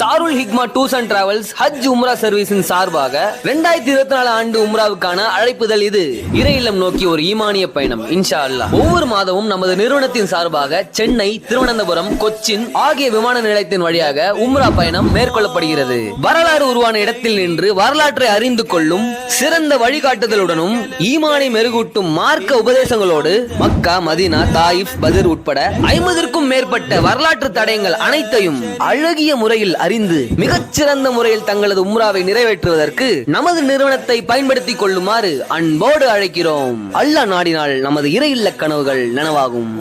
Darul Hikma tours and travels ஹஜ் உம்ரா சர்வீஸின் சார்பாக ரெண்டாயிரத்தி இருபத்தி நாலு ஆண்டு உம்ராவுக்கான அழைப்புதல் இது. இறையிலம் நோக்கி ஒரு ஈமானிய பயணம் இன்ஷா அல்லா ஒவ்வொரு மாதமும் நமது நிறுவனத்தின் சார்பாக சென்னை திருவனந்தபுரம் கொச்சின் ஆகிய விமான நிலையத்தின் வழியாக உம்ரா பயணம் மேற்கொள்ளப்படுகிறது. வரலாறு உருவான இடத்தில் நின்று வரலாற்றை அறிந்து கொள்ளும் சிறந்த வழிகாட்டுதலுடனும் ஈமானை மெருகூட்டும் மார்க்க உபதேசங்களோடு மக்கா மதினா தாயிப் பதிர் உட்பட ஐம்பதற்கும் மேற்பட்ட வரலாற்று தடயங்கள் அனைத்தையும் அழகிய முறையில் அறிந்து மிகச்சிறந்த முறையில் தங்களது உம்ராவை நிறைவேற்றுவதற்கு நமது நிறுவனத்தை பயன்படுத்திக் கொள்ளுமாறு அன்போடு அழைக்கிறோம். அல்லாஹ் நாடினால் நமது இறையில்ல கனவுகள் நனவாகும்.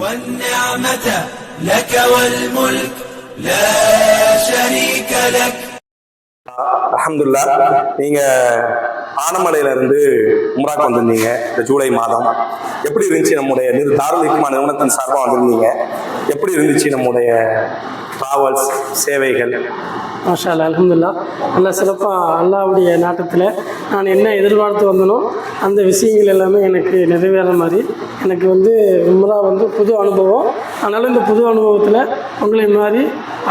அஹமதுல்லா நீங்க ஆனமலையில இருந்து உம்ராக்கு வந்திருந்தீங்க இந்த ஜூலை மாதம். எப்படி இருந்துச்சு நம்முடைய நிறு தாருல் நிறுவனத்தின் சார்பாக வந்திருந்தீங்க? எப்படி இருந்துச்சு நம்முடைய டிராவல்ஸ் சேவைகள்? மாஷா அலமதுல்லா நல்லா சிறப்பாக அல்லாவுடைய நாட்டத்தில் நான் என்ன எதிர்பார்த்து வந்தனோ அந்த விஷயங்கள் எல்லாமே எனக்கு நிறைவேற மாதிரி. எனக்கு வந்து உம்ரா வந்து புது அனுபவம். அதனால் இந்த புது அனுபவத்தில் உங்களை மாதிரி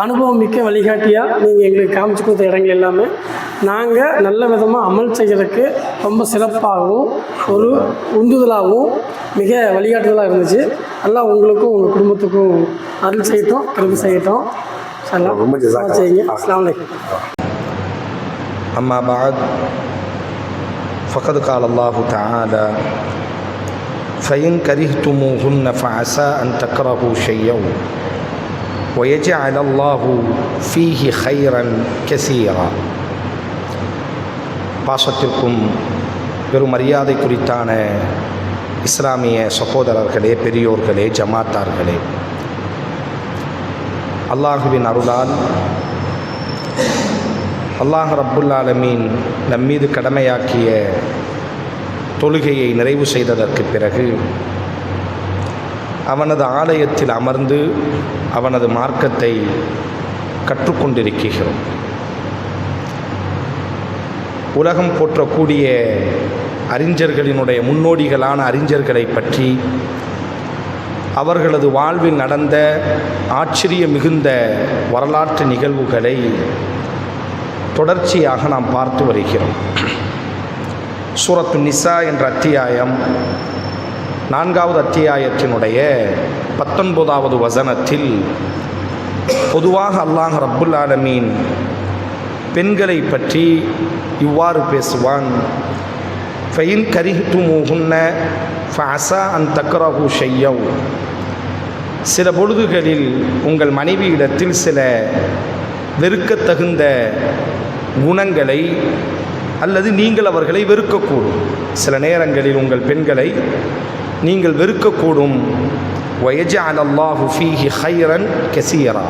அனுபவம் மிக்க வழிகாட்டியாக நீங்கள் எங்களுக்கு காமிச்சு கொடுத்த இடங்கள் எல்லாமே நாங்கள் நல்ல விதமாக அமல் செய்கிறதுக்கு ரொம்ப சிறப்பாகவும் ஒரு உந்துதலாகவும் மிக வழிகாட்டுதலாக இருந்துச்சு எல்லாம் உங்களுக்கும் உங்கள் குடும்பத்துக்கும் அருள் செய்யட்டும் கருத்து செய்யட்டும் சலாம் ரொம்ப ஜஸாக்கல்லாஹ். செய்யுங்க அஸ்ஸலாமு அலைக்கும் أما بعد فقد قال الله تعالى فإن كرهتموهن فعسى أن تكرهوا شيئا ويجعل الله فيه خيرا كثيرا பாசத்திற்கும் பெரும் மரியாதை குறித்தான இஸ்லாமிய சகோதரர்களே பெரியோர்களே ஜமாத்தார்களே. அல்லாஹுவின் அருளால் அல்லாஹ் ரப்புல் ஆலமீன் நம்மீது கடமையாக்கிய தொழுகையை நிறைவு செய்ததற்கு பிறகு அவனது ஆலயத்தில் அமர்ந்து அவனது மார்க்கத்தை கற்றுக்கொண்டிருக்கிறோம். உலகம் போற்றக்கூடிய அறிஞர்களினுடைய முன்னோடிகளான அறிஞர்களை பற்றி அவர்களது வாழ்வில் நடந்த ஆச்சரிய மிகுந்த வரலாற்று நிகழ்வுகளை தொடர்ச்சியாக நாம் பார்த்து வருகிறோம். சூரத்து நிசா என்ற அத்தியாயம் நான்காவது அத்தியாயத்தினுடைய பத்தொன்பதாவது வசனத்தில் பொதுவாக அல்லாஹ் ரப்புல் ஆலமீன் பெண்களை பற்றி இவ்வாறு பேசுவான். ஃபைன் கரிஹ்துமுஹுன்ன ஃபாசா அன் தக்ரஹு ஷையவ் சில பொழுதுகளில் உங்கள் மனைவியிடத்தில் சில வெறுக்கத்தகுந்த குணங்களை அல்லது நீங்கள் அவர்களை வெறுக்கக்கூடும். சில நேரங்களில் உங்கள் பெண்களை நீங்கள் வெறுக்கக்கூடும். வயஜ அலல்லாஹு ஃபீஹி ஹைரன் கெசியரா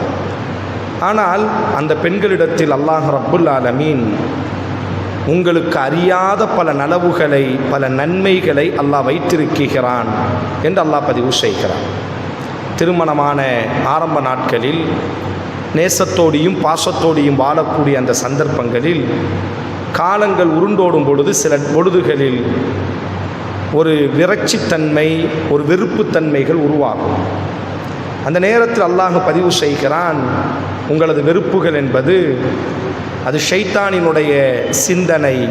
ஆனால் அந்த பெண்களிடத்தில் அல்லாஹ் ரப்புல் ஆலமீன் உங்களுக்கு அறியாத பல நலவுகளை பல நன்மைகளை அல்லாஹ் வைத்திருக்கிறான் என்று அல்லாஹ் பதிவு செய்கிறான். திருமணமான ஆரம்ப நாட்களில் நேசத்தோடையும் பாசத்தோடையும் வாழக்கூடிய அந்த சந்தர்ப்பங்களில் காலங்கள் உருண்டோடும் பொழுது சில பொழுதுகளில் ஒரு விரட்சித்தன்மை ஒரு வெறுப்புத்தன்மைகள் உருவாகும். அந்த நேரத்தில் அல்லாஹ் பதிவு செய்கிறான் உங்களது வெறுப்புகள் என்பது அது ஷைத்தானினுடைய சிந்தனை.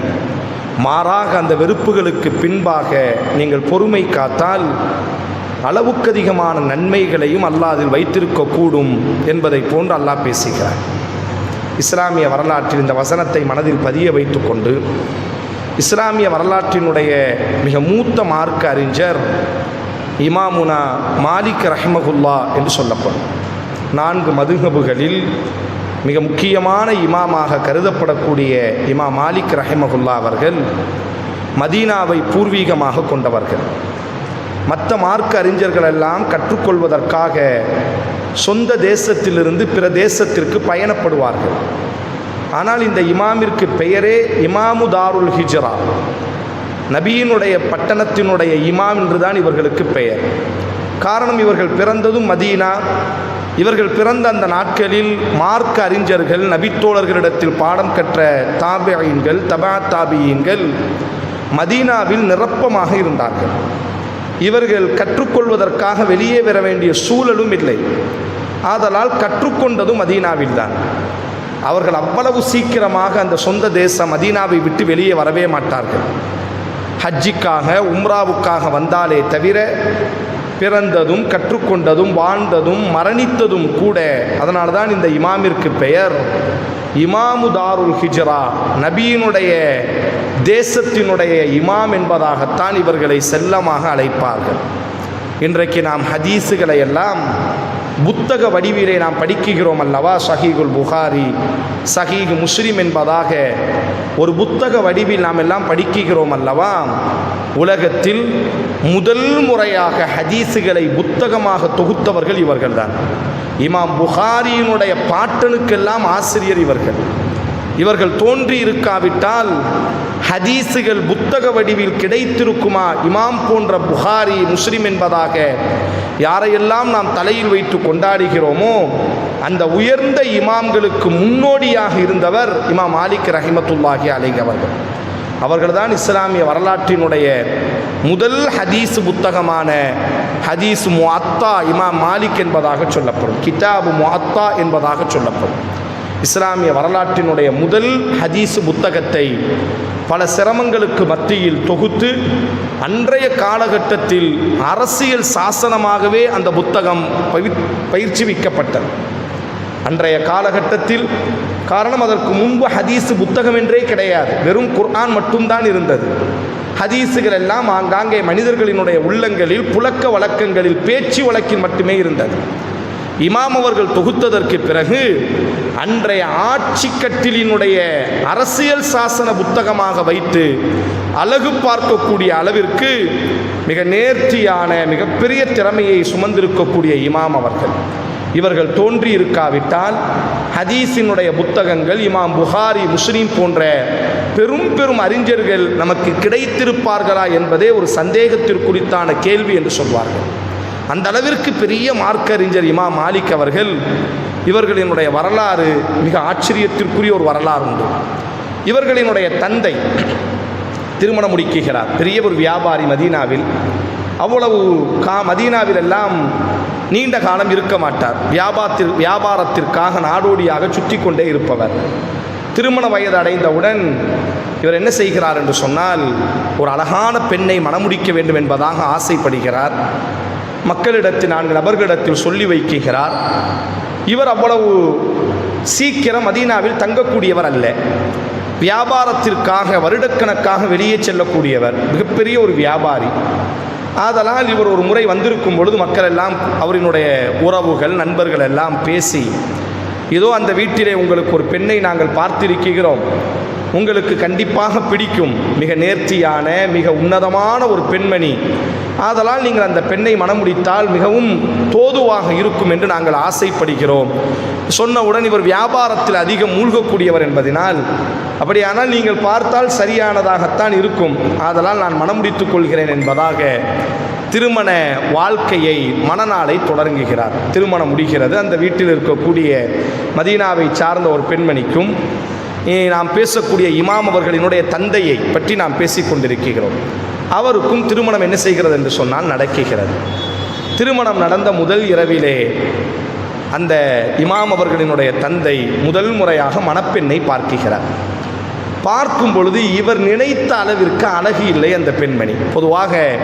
மாறாக அந்த வெறுப்புகளுக்கு பின்பாக நீங்கள் பொறுமை காத்தால் அளவுக்கு அதிகமான நன்மைகளையும் அல்லாஹ் அதில் வைத்திருக்கக்கூடும் என்பதை போன்று அல்லாஹ் பேசுகிறார் இஸ்லாமிய வரலாற்றில் இந்த வசனத்தை மனதில் பதிய வைத்துக்கொண்டு இஸ்லாமிய வரலாற்றினுடைய மிக மூத்த மார்க்க அறிஞர் இமாமுனா மாலிக் ரஹ்மகுல்லா என்று சொல்லப்படும். நான்கு மதுகபுகளில் மிக முக்கியமான இமாமாக கருதப்படக்கூடிய இமா மாலிக் ரஹிமகுல்லா அவர்கள் மதீனாவை பூர்வீகமாக கொண்டவர்கள். மற்ற மார்க்க அறிஞர்களெல்லாம் கற்றுக்கொள்வதற்காக சொந்த தேசத்திலிருந்து பிற தேசத்திற்கு பயணப்படுவார்கள். ஆனால் இந்த இமாமிற்கு பெயரே இமாமு தாருல் ஹிஜ்ரா. நபியினுடைய பட்டணத்தினுடைய இமாம் என்றுதான் இவர்களுக்கு பெயர். காரணம் இவர்கள் பிறந்ததும் மதீனா. இவர்கள் பிறந்த அந்த நாட்களில் மார்க்க அறிஞர்கள் நபித்தோழர்களிடத்தில் பாடம் கற்ற தாபியீன்கள் தபா தாபியீன்கள் மதீனாவில் நிரப்பமாக இருந்தார்கள். இவர்கள் கற்றுக்கொள்வதற்காக வெளியே வர வேண்டிய சூழலும் இல்லை. ஆதலால் கற்றுக்கொண்டதும் மதீனாவில் தான். அவர்கள் அவ்வளவு சீக்கிரமாக அந்த சொந்த தேசம் மதீனாவை விட்டு வெளியே வரவே மாட்டார்கள். ஹஜ்ஜிக்காக உம்ராவுக்காக வந்தாலே தவிர பிறந்ததும் கற்றுக்கொண்டதும் வாழ்ந்ததும் மரணித்ததும் கூட. அதனால தான் இந்த இமாமிற்கு பெயர் இமாமு தாருல் ஹிஜ்ரா. நபியினுடைய தேசத்தினுடைய இமாம் என்பதாகத்தான் இவர்களை செல்லமாக அழைப்பார்கள். இன்றைக்கு நாம் ஹதீஸுகளை எல்லாம் புத்தக வடிவிலே நாம் படிக்குகிறோம் அல்லவா? சஹீகுல் புகாரி. சஹீக் முஸ்லிம் என்பதாக ஒரு புத்தக வடிவில் நாம் எல்லாம் படிக்குகிறோம் அல்லவா? உலகத்தில் முதல் முறையாக ஹதீஸுகளை புத்தகமாக தொகுத்தவர்கள் இவர்கள்தான். இமாம் புகாரியினுடைய பாட்டனுக்கெல்லாம் ஆசிரியர் இவர்கள். இவர்கள் தோன்றி இருக்காவிட்டால் ஹதீஸுகள் புத்தக வடிவில் கிடைத்திருக்குமா? இமாம் போன்ற புகாரி முஸ்லிம் என்பதாக யாரையெல்லாம் நாம் தலையில் வைத்து கொண்டாடுகிறோமோ அந்த உயர்ந்த இமாம்களுக்கு முன்னோடியாக இருந்தவர் இமாம் மாலிக் ரஹிமத்துல்லாஹி அலிக் அவர்கள். அவர்கள்தான் இஸ்லாமிய வரலாற்றினுடைய முதல் ஹதீஸ் புத்தகமான ஹதீஸ் முஅத்தா இமாம் மாலிக் என்பதாக சொல்லப்படும். கிதாபு முஅத்தா என்பதாக சொல்லப்படும். இஸ்லாமிய வரலாற்றினுடைய முதல் ஹதீஸ் புத்தகத்தை பல சிரமங்களுக்கு மத்தியில் தொகுத்து அன்றைய காலகட்டத்தில் அரசியல் சாசனமாகவே அந்த புத்தகம் பயிர் பயிற்சிவிக்கப்பட்டது. அன்றைய காலகட்டத்தில் காரணம் அதற்கு முன்பு ஹதீஸ் புத்தகம் என்றே கிடையாது. வெறும் குர்ஆன் மட்டும்தான் இருந்தது. ஹதீஸுகள் எல்லாம் ஆங்காங்கே மனிதர்களினுடைய உள்ளங்களில் புழக்க வழக்கங்களில் பேச்சு வழக்கில் மட்டுமே இருந்தது. இமாம் அவர்கள் தொகுத்ததற்கு பிறகு அன்றைய ஆட்சி கட்டிலினுடைய அரசியல் சாசன புத்தகமாக வைத்து அழகு பார்க்கக்கூடிய அளவிற்கு மிக நேர்த்தியான மிகப்பெரிய திறமையை சுமந்திருக்கக்கூடிய இமாம் அவர்கள். இவர்கள் தோன்றி இருக்காவிட்டால் ஹதீஸினுடைய புத்தகங்கள் இமாம் புகாரி முஸ்லீம் போன்ற பெரும் பெரும் அறிஞர்கள் நமக்கு கிடைத்திருப்பார்களா என்பதே ஒரு சந்தேகத்திற்குறித்தான கேள்வி என்று சொல்வார்கள். அந்த அளவிற்கு பெரிய மார்க்க அறிஞர் மாலிக் அவர்கள் இவர்களினுடைய வரலாறு மிக ஆச்சரியத்திற்குரிய ஒரு வரலாறு உண்டு. இவர்களினுடைய தந்தை திருமணம் முடிக்குகிறார். பெரிய ஒரு வியாபாரி மதீனாவில். அவ்வளவு கா மதீனாவில் எல்லாம் நீண்ட காலம் இருக்க மாட்டார். வியாபாரத்தில் வியாபாரத்திற்காக நாடோடியாக சுற்றி கொண்டே இருப்பவர். திருமண வயது அடைந்தவுடன் இவர் என்ன செய்கிறார் என்று சொன்னால் ஒரு அழகான பெண்ணை மணமுடிக்க வேண்டும் என்பதாக ஆசைப்படுகிறார். மக்களிடத்தில் நான்கு நபர்களிடத்தில் சொல்லி வைக்கிறார் இவர் அவ்வளவு சீக்கிரம் மதீனாவில் தங்கக்கூடியவர் அல்ல. வியாபாரத்திற்காக வருடக்கணக்காக வெளியே செல்லக்கூடியவர். மிகப்பெரிய ஒரு வியாபாரி. ஆதலால் இவர் ஒரு முறை வந்திருக்கும் பொழுது மக்கள் எல்லாம் அவரினுடைய உறவுகள் நண்பர்கள் எல்லாம் பேசி ஏதோ அந்த வீட்டிலே உங்களுக்கு ஒரு பெண்ணை நாங்கள் பார்த்திருக்கிறோம். உங்களுக்கு கண்டிப்பாக பிடிக்கும். மிக நேர்த்தியான மிக உன்னதமான ஒரு பெண்மணி. ஆதலால் நீங்கள் அந்த பெண்ணை மணமுடித்தால் மிகவும் தோதுவாக இருக்கும் என்று நாங்கள் ஆசைப்படுகிறோம். சொன்னவுடன் இவர் வியாபாரத்தில் அதிகம் மூழ்கக்கூடியவர் என்பதனால் அப்படியானால் நீங்கள் பார்த்தால் சரியானதாகத்தான் இருக்கும். ஆதலால் நான் மணமுடித்துக் கொள்கிறேன் என்பதாக திருமண வாழ்க்கையை மணநாளை தொடங்குகிறார். திருமணம் முடிகிறது. அந்த வீட்டில் இருக்கக்கூடிய மதீனாவை சார்ந்த ஒரு பெண்மணிக்கும் நாம் பேசக்கூடிய இமாம் அவர்களினுடைய தந்தையை பற்றி நாம் பேசிக் கொண்டிருக்கிறோம் அவருக்கும் திருமணம் என்ன செய்கிறது என்று சொன்னால் நடக்குகிறது. திருமணம் நடந்த முதல் இரவிலே அந்த இமாம் அவர்களினுடைய தந்தை முதல் முறையாக மணப்பெண்ணை பார்க்குகிறார் பார்க்கும் பொழுது இவர் நினைத்த அளவிற்கு அழகு இல்லை அந்த பெண்மணி. பொதுவாக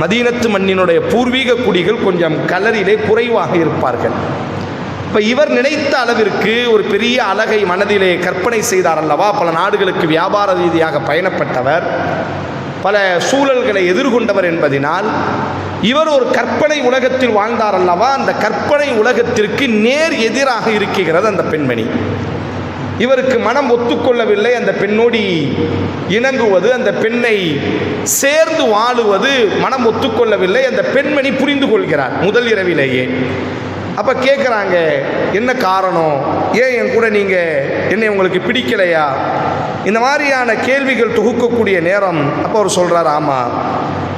மதீனத்து மண்ணினுடைய பூர்வீக குடிகள் கொஞ்சம் கலரிலே குறைவாக இருப்பார்கள். இப்போ இவர் நினைத்த அளவிற்கு ஒரு பெரிய அழகை மனதிலே கற்பனை செய்தார் அல்லவா? பல நாடுகளுக்கு வியாபார ரீதியாக பயணப்பட்டவர். பல சூழல்களை எதிர்கொண்டவர் என்பதினால் இவர் ஒரு கற்பனை உலகத்தில் வாழ்ந்தார் அல்லவா அந்த கற்பனை உலகத்திற்கு நேர் எதிராக இருக்கிறது அந்த பெண்மணி. இவருக்கு மனம் ஒத்துக்கொள்ளவில்லை. அந்த பெண்ணோடி இணங்குவது அந்த பெண்ணை சேர்ந்து வாழுவது மனம் ஒத்துக்கொள்ளவில்லை. அந்த பெண்மணி புரிந்து கொள்கிறார் முதல் இரவிலேயே. அப்போ கேட்குறாங்க என்ன காரணம்? ஏன் என் கூட நீங்கள் என்னை உங்களுக்கு பிடிக்கலையா? இந்த மாதிரியான கேள்விகள் தொகுக்கக்கூடிய நேரம் அப்போ அவர் சொல்கிறார் ஆமாம்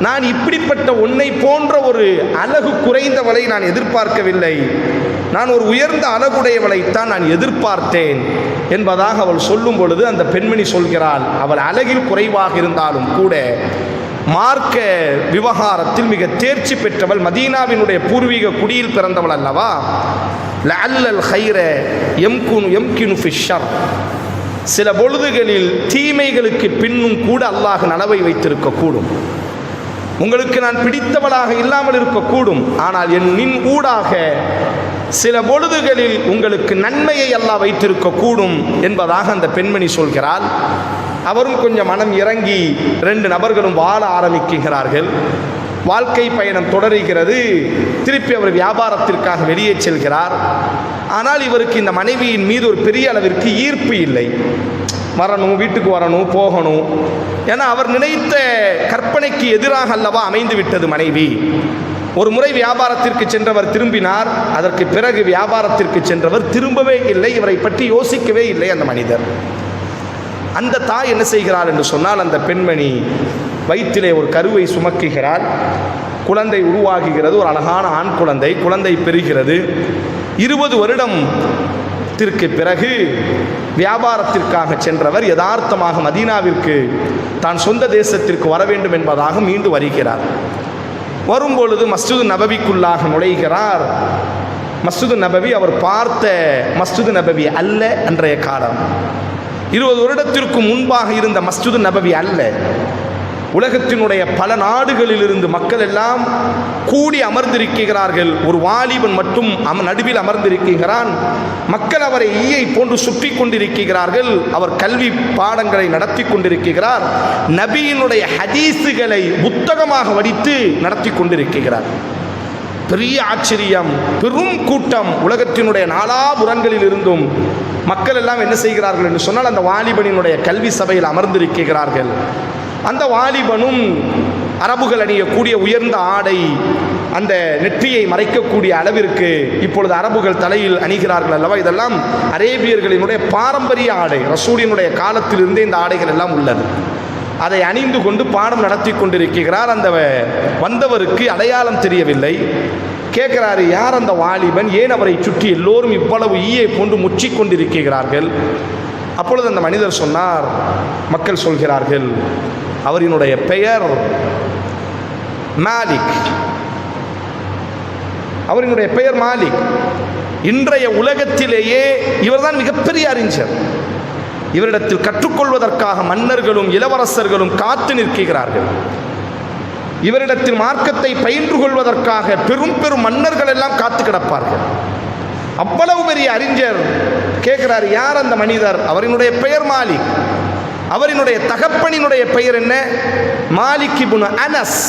நான் இப்படிப்பட்ட உன்னை போன்ற ஒரு அழகு குறைந்தவளை நான் எதிர்பார்க்கவில்லை. நான் ஒரு உயர்ந்த அழகுடையவளைத்தான் நான் எதிர்பார்த்தேன். என்பதாக அவள் சொல்லும் பொழுது அந்த பெண்மணி சொல்கிறாள் அவள் அழகில் குறைவாக இருந்தாலும் கூட மார்க்க விவகாரத்தில் மிக தேர்ச்சி பெற்றவள் மதீனாவினுடைய பூர்வீக குடியில் பிறந்தவள் அல்லவா? லல்லல் ஹைர எம்குனு எம்கினு ஃபிஷர் சில பொழுதுகளில் தீமைகளுக்கு பின்னும் கூட அல்லாஹ் நனவை வைத்திருக்கக்கூடும். உங்களுக்கு நான் பிடித்தவளாக இல்லாமல் இருக்கக்கூடும். ஆனால் என் நின் ஊடாக சில பொழுதுகளில் உங்களுக்கு நன்மையை அல்லாஹ் வைத்திருக்கக்கூடும் என்பதாக அந்த பெண்மணி சொல்கிறாள். அவரும் கொஞ்சம் மனம் இறங்கி ரெண்டு நபர்களும் வாழ ஆரம்பிக்கிறார்கள் வாழ்க்கை பயணம் தொடருகிறது. திருப்பி அவர் வியாபாரத்திற்காக வெளியே செல்கிறார். ஆனால் இவருக்கு இந்த மனைவியின் மீது ஒரு பெரிய அளவிற்கு ஈர்ப்பு இல்லை. வரணும் வீட்டுக்கு வரணும் போகணும். ஏன்னா அவர் நினைத்த கற்பனைக்கு எதிராக அல்லவா அமைந்து விட்டது மனைவி. ஒரு முறை வியாபாரத்திற்கு சென்றவர் திரும்பினார். அதற்கு பிறகு வியாபாரத்திற்கு சென்றவர் திரும்பவே இல்லை. இவரை பற்றி யோசிக்கவே இல்லை அந்த மனிதர். அந்த தாய் என்ன செய்கிறாள் என்று சொன்னால் அந்த பெண்மணி வயிற்றிலே ஒரு கருவை சுமக்குகிறாள். குழந்தை உருவாகுகிறது. ஒரு அழகான ஆண் குழந்தை. குழந்தை பெறுகிறது. இருபது வருடம் திற்கு பிறகு வியாபாரத்திற்காக சென்றவர் யதார்த்தமாக மதீனாவிற்கு தான் சொந்த தேசத்திற்கு வர வேண்டும் என்பதாக மீண்டு வருகிறார் வரும்பொழுது மஸ்ஜிது நபவிக்குள்ளாக நுழைகிறார். மஸ்ஜிது நபவி அவர் பார்த்த மஸ்ஜிது நபவி அல்ல அன்றைய காலம். இருபது வருடத்திற்கு முன்பாக இருந்த மஸ்ஜிது நபவி அல்ல. உலகத்தினுடைய பல நாடுகளிலிருந்து மக்கள் எல்லாம் கூடி அமர்ந்திருக்கிறார்கள். ஒரு வாலிபன் மட்டும் அம நடுவில் அமர்ந்திருக்கிறான். மக்கள் அவரை ஈயை போன்று சுற்றி கொண்டிருக்கிறார்கள். அவர் கல்வி பாடங்களை நடத்தி கொண்டிருக்கிறார். நபியினுடைய ஹதீஸுகளை புத்தகமாக வடித்து நடத்தி கொண்டிருக்கிறார். பெரிய ஆச்சரியம் பெரும் கூட்டம் உலகத்தினுடைய நாலாபுறங்களில் இருந்தும் மக்கள் எல்லாம் என்ன செய்கிறார்கள் என்று சொன்னால் அந்த வாலிபனினுடைய கல்வி சபையில் அமர்ந்திருக்கிறார்கள். அந்த வாலிபனும் அரபுகள் அணியக்கூடிய உயர்ந்த ஆடை அந்த நெற்றியை மறைக்கக்கூடிய அளவிற்கு இப்பொழுது அரபுகள் தலையில் அணிகிறார்கள் அல்லவா? இதெல்லாம் அரேபியர்களினுடைய பாரம்பரிய ஆடை ரசூலினுடைய காலத்திலிருந்தே இந்த ஆடைகள் எல்லாம் உள்ளது. அதை அணிந்து கொண்டு பாடம் நடத்தி கொண்டிருக்கிறார் அந்த வந்தவருக்கு அடையாளம் தெரியவில்லை. கேட்கிறாரு யார் அந்த வாலிபன்? ஏன் அவரை சுற்றி எல்லோரும் இவ்வளவு ஈயை போன்று முச்சிக் கொண்டிருக்கிறார்கள்? அப்பொழுது அந்த மனிதர் சொன்னார் மக்கள் சொல்கிறார்கள் அவரினுடைய பெயர் மாலிக். அவரினுடைய பெயர் மாலிக். இன்றைய உலகத்திலேயே இவர்தான் மிகப்பெரிய அறிஞர். இவரிடத்தில் கற்றுக்கொள்வதற்காக மன்னர்களும் இளவரசர்களும் காத்து நிற்கிறார்கள். இவரிடத்தில் மார்க்கத்தை பயின்று கொள்வதற்காக பெரும் பெரும் மன்னர்கள் எல்லாம் காத்து கிடப்பார்கள். அவ்வளவு பெரிய அறிஞர் கேட்கிறார் யார் அந்த மனிதர்? அவரினுடைய பெயர் மாலிக். அவரினுடைய தகப்பனினுடைய பெயர் என்ன? மாலிக் இபுன் அனஸ்.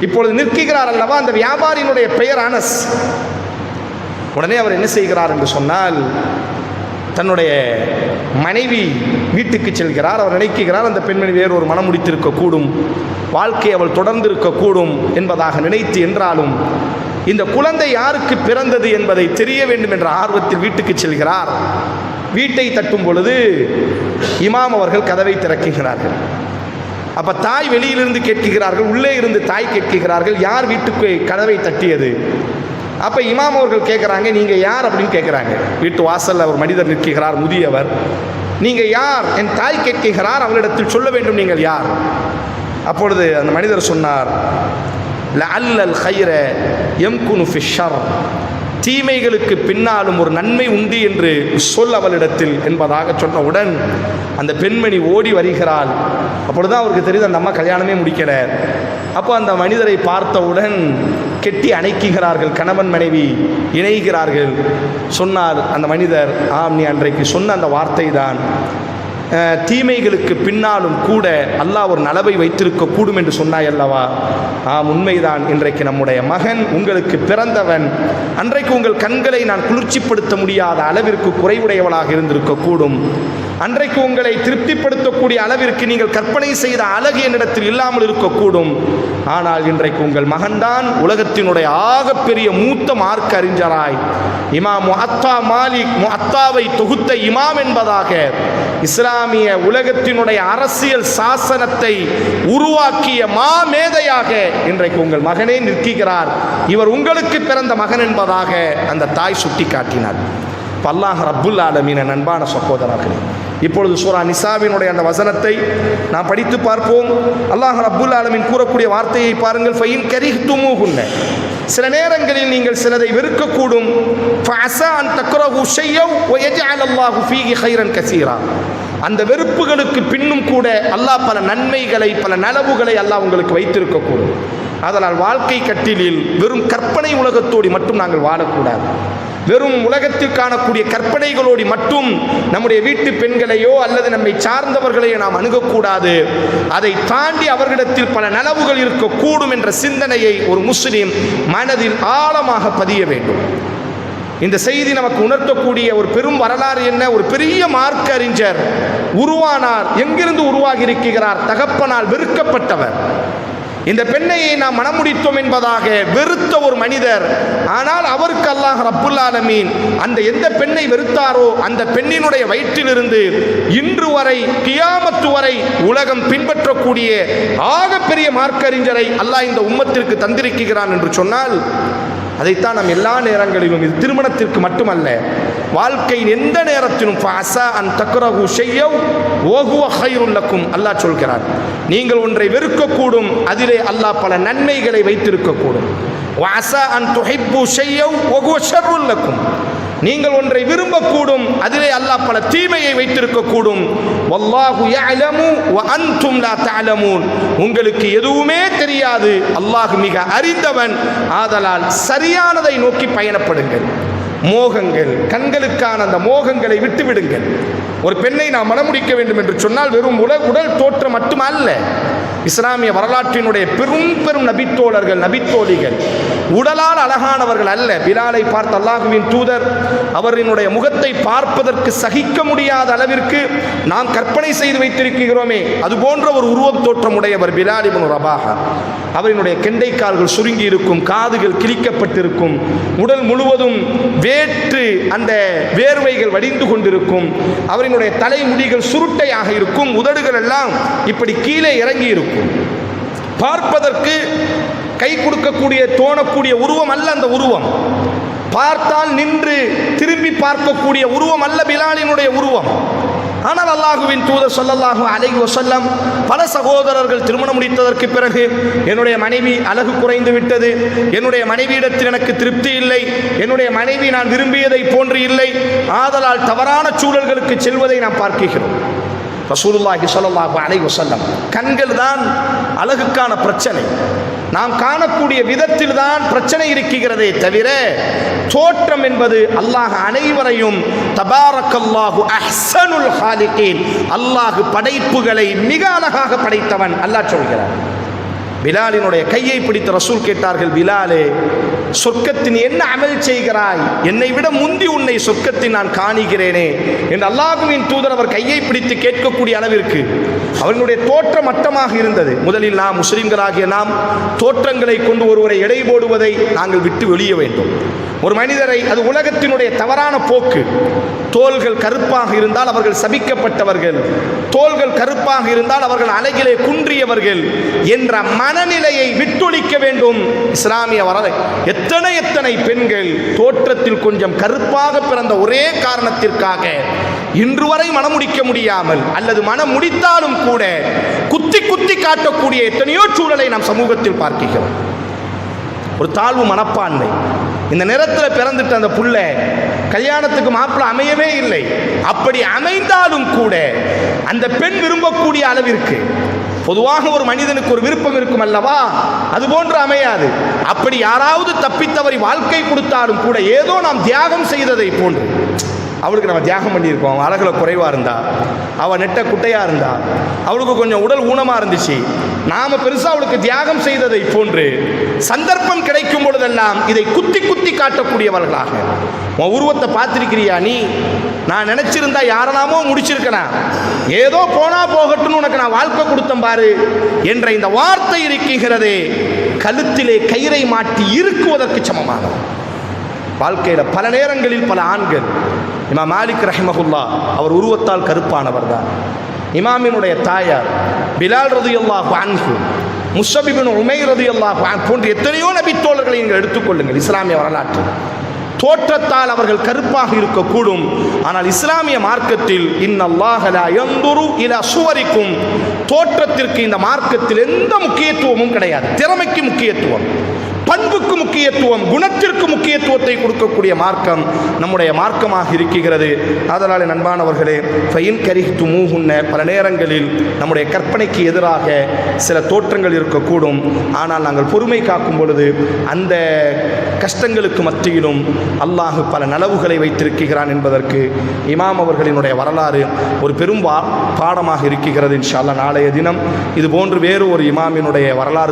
இப்பொழுது நிற்கிறார் அல்லவா அந்த வியாபாரியினுடைய பெயர் அனஸ். உடனே அவர் என்ன செய்கிறார் என்று சொன்னால் தன்னுடைய மனைவி வீட்டுக்கு செல்கிறார் அவர் நினைக்கிறார் அந்த பெண்மணி வேறு ஒரு மனம் முடித்திருக்கக்கூடும் வாழ்க்கை அவள் தொடர்ந்து இருக்கக்கூடும் என்பதாக நினைத்து என்றாலும் இந்த குழந்தை யாருக்கு பிறந்தது என்பதை தெரிய வேண்டும் என்ற ஆர்வத்தில் வீட்டுக்கு செல்கிறார். வீட்டை தட்டும் பொழுது இமாம் அவர்கள் கதவை திறக்குகிறார்கள். அப்போ தாய் வெளியிலிருந்து கேட்கிறார்கள் உள்ளே இருந்து தாய் கேட்கிறார்கள் யார் வீட்டுக்கு கதவை தட்டியது? அப்போ இமாம் அவர்கள் கேட்குறாங்க நீங்கள் யார்? அப்படின்னு கேட்குறாங்க வீட்டு வாசலில் ஒரு மனிதர் நிற்கிறார் முதியவர். நீங்கள் யார்? என் தாய் கேட்கிறார் அவளிடத்தில் சொல்ல வேண்டும் நீங்கள் யார்? அப்பொழுது அந்த மனிதர் சொன்னார் அல்லல் ஹைர எம் குனு ஃபிஷர். தீமைகளுக்கு பின்னாலும் ஒரு நன்மை உண்டு என்று சொல் அவளிடத்தில் என்பதாக சொன்னவுடன் அந்த பெண்மணி ஓடி வருகிறாள். அப்பொழுதுதான் அவருக்கு தெரியுது அந்த அம்மா கல்யாணமே முடிக்கல. அப்போ அந்த மனிதரை பார்த்தவுடன் கெட்டி அணைக்குகிறார்கள் கணவன் மனைவி இணைகிறார்கள். சொன்னார் அந்த மனிதர் ஆம் நீ அன்றைக்கு சொன்ன அந்த வார்த்தை தான் தீமைகளுக்கு பின்னாலும் கூட அல்லாஹ் ஒரு நலவை வைத்திருக்க கூடும் என்று சொன்னாய் அல்லவா? ஆம் உண்மைதான். இன்றைக்கு நம்முடைய மகன் உங்களுக்கு பிறந்தவன். அன்றைக்கு உங்கள் கண்களை நான் குளிர்ச்சிப்படுத்த முடியாத அளவிற்கு குறைவுடையவளாக இருந்திருக்க கூடும். அன்றைக்கு உங்களை திருப்திப்படுத்தக்கூடிய அளவிற்கு நீங்கள் கற்பனை செய்த அழகு என்னிடத்தில் இல்லாமல் இருக்கக்கூடும் ஆனால் இன்றைக்கு உங்கள் மகன்தான் உலகத்தினுடைய ஆகப்பெரிய மூத்த மார்க் அறிஞராய். இமாம் அத்தா மாலிக் அத்தாவை தொகுத்த இமாம் என்பதாக இஸ்லாமிய உலகத்தினுடைய அரசியல் சாசனத்தை உருவாக்கிய மாமேதையாக இன்றைக்கு உங்கள் மகனே நிற்கிறார். இவர் உங்களுக்கு பிறந்த மகன் என்பதாக அந்த தாய் சுட்டி காட்டினார் பல்லாஹ் ரப்புல் ஆலமீன நண்பான சகோதரர்களே இப்பொழுது சூரா நிசாவினுடைய அந்த வசனத்தை நாம் படித்து பார்ப்போம். அல்லாஹ் ரப்புல் ஆலமின் கூறக்கூடிய வார்த்தையை பாருங்கள். ஃபைன் கரிஹ்துமூஹுன்ன. சில நேரங்களில் நீங்கள் சிலதை வெறுக்கக்கூடும். ஃபஅஸா அந்த வெறுப்புகளுக்கு பின்னும் கூட அல்லாஹ் பல நன்மைகளை பல நலவுகளை அல்லாஹ் உங்களுக்கு வைத்திருக்கக்கூடும். அதனால் வாழ்க்கை கட்டிலில் வெறும் கற்பனை உலகத்தோடு மட்டும் நாங்கள் வாழக்கூடாது. வெறும் உலகத்தில் காணக்கூடிய கற்பனைகளோடு மட்டும் நம்முடைய வீட்டு பெண்களையோ அல்லது நம்மை சார்ந்தவர்களையோ நாம் அணுகக்கூடாது. அதை தாண்டி அவர்களிடத்தில் பல நனவுகள் இருக்கக்கூடும் என்ற சிந்தனையை ஒரு முஸ்லீம் மனதில் ஆழமாக பதிய வேண்டும். இந்த செய்தி நமக்கு உணர்த்தக்கூடிய ஒரு பெரும் வரலாறு என்ன? ஒரு பெரிய மார்க்க அறிஞர் உருவானார். எங்கிருந்து உருவாகி இருக்கிறார் தகப்பனால் வெறுக்கப்பட்டவர். இந்த பெண்ணையை நாம் மனமுடித்தோம் என்பதாக வெறுத்த ஒரு மனிதர். ஆனால் அவருக்கு அல்லாஹ் ரப்புல்லாலமீன் அந்த எந்த பெண்ணை வெறுத்தாரோ அந்த பெண்ணினுடைய வயிற்றிலிருந்து இன்று வரை கியாமத்து வரை உலகம் பின்பற்றக்கூடிய ஆகப்பெரிய மார்க்கறிஞரை அல்லாஹ் இந்த உம்மத்திற்கு தந்திருக்கிறான் என்று சொன்னால் அதைத்தான் நாம் எல்லா நேரங்களிலும் இது திருமணத்திற்கு மட்டுமல்ல வாழ்க்கையின் எந்த நேரத்திலும் ஃபஅஸா அன் தக்ரஹு செய்யோ ஓகுவ கைருல் அல்லாஹ் சொல்கிறார் நீங்கள் ஒன்றை வெறுக்கக்கூடும் அதிலே அல்லாஹ் பல நன்மைகளை வைத்திருக்கக்கூடும். வாச அன் துஹிப்பு ஷையவ் ஒகுவ ஷர்ருல் நீங்கள் ஒன்றை விரும்பக்கூடும் அதிலே அல்லாஹ் பல தீமையை வைத்திருக்கக்கூடும். வல்லாஹு யஅலமு வ அன்தும் லா தஅலமூன். உங்களுக்கு எதுவுமே தெரியாது அல்லாஹ் மிக அறிந்தவன். ஆதலால் சரியானதை நோக்கி பயணப்படுங்கள். மோகங்கள் கண்களுக்கான அந்த மோகங்களை விட்டுவிடுங்கள். ஒரு பெண்ணை நாம் மனமுடிக்க வேண்டும் என்று சொன்னால் வெறும் உடல் உடல் தோற்றம் மட்டுமல்ல. இஸ்லாமிய வரலாற்றினுடைய பெரும் பெரும் நபித்தோழர்கள் நபித்தோழிகள் உடலால் அழகானவர்கள் அல்ல. பிலாலை பார்த்த அல்லாஹுவின் தூதர் அவரினுடைய முகத்தை பார்ப்பதற்கு சகிக்க முடியாத அளவிற்கு நாம் கற்பனை செய்து வைத்திருக்கிறோமே. அது போன்ற ஒரு உருவத் தோற்றம் உடையவர் பிலாலிபன் இப்னு அவரினுடைய கெண்டைக்கால்கள் சுருங்கி இருக்கும் காதுகள் கிழிக்கப்பட்டிருக்கும் உடல் முழுவதும் வேற்று அந்த வேர்வைகள் வடிந்து கொண்டிருக்கும் அவரினுடைய தலைமுடிகள் சுருட்டையாக இருக்கும் உதடுகள் எல்லாம் இப்படி கீழே இறங்கி இருக்கும் பார்ப்பதற்கு கை கொடுக்கக்கூடிய தோணக்கூடிய உருவம் அல்ல அந்த உருவம். பார்த்தால் நின்று திரும்பி பார்க்கக்கூடிய உருவம் அல்ல பிலாலினுடைய உருவம். ஆனால் அல்லாஹுவின் தூதர் சொல்லல்லாஹு அலை வசல்லம் பல சகோதரர்கள் திருமணம் முடித்ததற்கு பிறகு என்னுடைய மனைவி அழகு குறைந்து விட்டது. என்னுடைய மனைவியிடத்தில் எனக்கு திருப்தி இல்லை. என்னுடைய மனைவி நான் விரும்பியதை போன்று இல்லை. ஆதலால் தவறான சூழல்களுக்கு செல்வதை நாம் பார்க்கிறோம் ரசூலுல்லாஹி சொல்லல்லாஹு அலை வசல்லம் கண்கள் தான் அழகுக்கான பிரச்சனை. நாம் காணக்கூடிய விதத்தில் தான் பிரச்சனை இருக்கிறதே தவிர தோற்றம் என்பது அல்லாஹ் அனைவரையும் தபாரக்கல்லாஹு அஹ்சனுல் ஹாலிகீன் அல்லாஹு படைப்புகளை மிக அழகாக படைத்தவன் அல்லாஹ் சொல்கிறார் பிலாலினுடைய கையை பிடித்த ரசூல் கேட்டார்கள் பிலாலே சொர்க்கத்தின் என்ன அமல் செய்கிறாய்? என்னை விட முந்தி உன்னை சொர்க்கத்தில் நான் காணுகிறேனே என்று அல்லாஹுவின் தூதர் அவர் கையை பிடித்து கேட்கக்கூடிய அளவிற்கு அவர்களுடைய தோற்றம் மட்டமாக இருந்தது. முதலில் நாம் முஸ்லிம்களாகிய நாம் தோற்றங்களை கொண்டு ஒருவரை எடை போடுவதை நாங்கள் விட்டு வெளிய வேண்டும். ஒரு மனிதரை அது உலகத்தினுடைய தவறான போக்கு. தோள்கள் கருப்பாக இருந்தால் அவர்கள் சபிக்கப்பட்டவர்கள். தோள்கள் கருப்பாக இருந்தால் அவர்கள் அழகிலே குன்றியவர்கள் என்ற மனநிலையை விட்டொழிக்க வேண்டும். இஸ்லாமிய வரலை. எத்தனை எத்தனை பெண்கள் தோற்றத்தில் கொஞ்சம் கருப்பாக பிறந்த ஒரே காரணத்திற்காக இன்று வரை மனம் முடிக்க முடியாமல் அல்லது மனம் முடித்தாலும் கூட குத்தி குத்தி காட்டக்கூடிய எத்தனையோ சூழலை நாம் சமூகத்தில் பார்க்கிறோம் ஒரு தாழ்வு மனப்பான்மை. இந்த நிறத்தில் பிறந்துட்டு அந்த புள்ள கல்யாணத்துக்கு மாப்பிள்ள அமையவே இல்லை. அப்படி அமைந்தாலும் கூட அந்த பெண் விரும்பக்கூடிய அளவிற்கு பொதுவாக ஒரு மனிதனுக்கு ஒரு விருப்பம் இருக்கும் அல்லவா? அது போன்று அமையாது. அப்படி யாராவது தப்பித்தவரை வாழ்க்கை கொடுத்தாலும் கூட ஏதோ நாம் தியாகம் செய்ததை போன்று. அவளுக்கு நம்ம தியாகம் பண்ணியிருக்கோம். அவன் அழகில் குறைவாக இருந்தா அவள் நெட்ட குட்டையாக இருந்தா அவளுக்கு கொஞ்சம் உடல் ஊனமாக இருந்துச்சு. நாம் பெருசாக அவளுக்கு தியாகம் செய்ததை போன்று சந்தர்ப்பம் கிடைக்கும் பொழுதெல்லாம் இதை குத்தி குத்தி காட்டக்கூடியவர்களாக. உன் உருவத்தை பார்த்திருக்கிறியா நீ? நான் நினச்சிருந்தா யாரெல்லாமோ முடிச்சிருக்கேன்? ஏதோ போனா போகட்டும்னு உனக்கு நான் வாழ்க்கை கொடுத்தேன் பாரு என்ற இந்த வார்த்தை இருக்குகிறதே கழுத்திலே கயிறை மாட்டி இருக்குவதற்கு சமமானது. வாழ்க்கையில் பல நேரங்களில் பல ஆண்கள் இமா மாலிக் ரஹிமகுல்லா அவர் உருவத்தால் கருப்பானவர் தான் இமாமினுடைய தாயார் பிலால் ரதியுல்லாஹு அன்ஹு முஷபிபின் உமை ரதியுல்லாஹு அன் போன்ற எத்தனையோ நபித்தோழர்களை நீங்கள் எடுத்துக்கொள்ளுங்கள் இஸ்லாமிய வரலாற்று தோற்றத்தால் அவர்கள் கருப்பாக இருக்கக்கூடும். ஆனால் இஸ்லாமிய மார்க்கத்தில் இன்னல்லாஹலா இல சுவரிக்கும் தோற்றத்திற்கு இந்த மார்க்கத்தில் எந்த முக்கியத்துவமும் கிடையாது. திறமைக்கு முக்கியத்துவம். பண்புக்கு முக்கியத்துவம் குணத்திற்கு முக்கியத்துவத்தை கொடுக்கக்கூடிய மார்க்கம் நம்முடைய மார்க்கமாக இருக்கிறது. அதனால் நண்பானவர்களே ஃபைன் கரிஹ்து மூகுன்ன பல நேரங்களில் நம்முடைய கற்பனைக்கு எதிராக சில தோற்றங்கள் இருக்கக்கூடும். ஆனால் நாங்கள் பொறுமை காக்கும் பொழுது அந்த கஷ்டங்களுக்கு மத்தியிலும் அல்லாஹ் பல நலவுகளை வைத்திருக்கிறான் என்பதற்கு இமாம் அவர்களினுடைய வரலாறு ஒரு பெரும் பாடமாக இருக்கிறது இன்ஷா நாளைய தினம் இது போன்று வேறு ஒரு இமாமினுடைய வரலாறு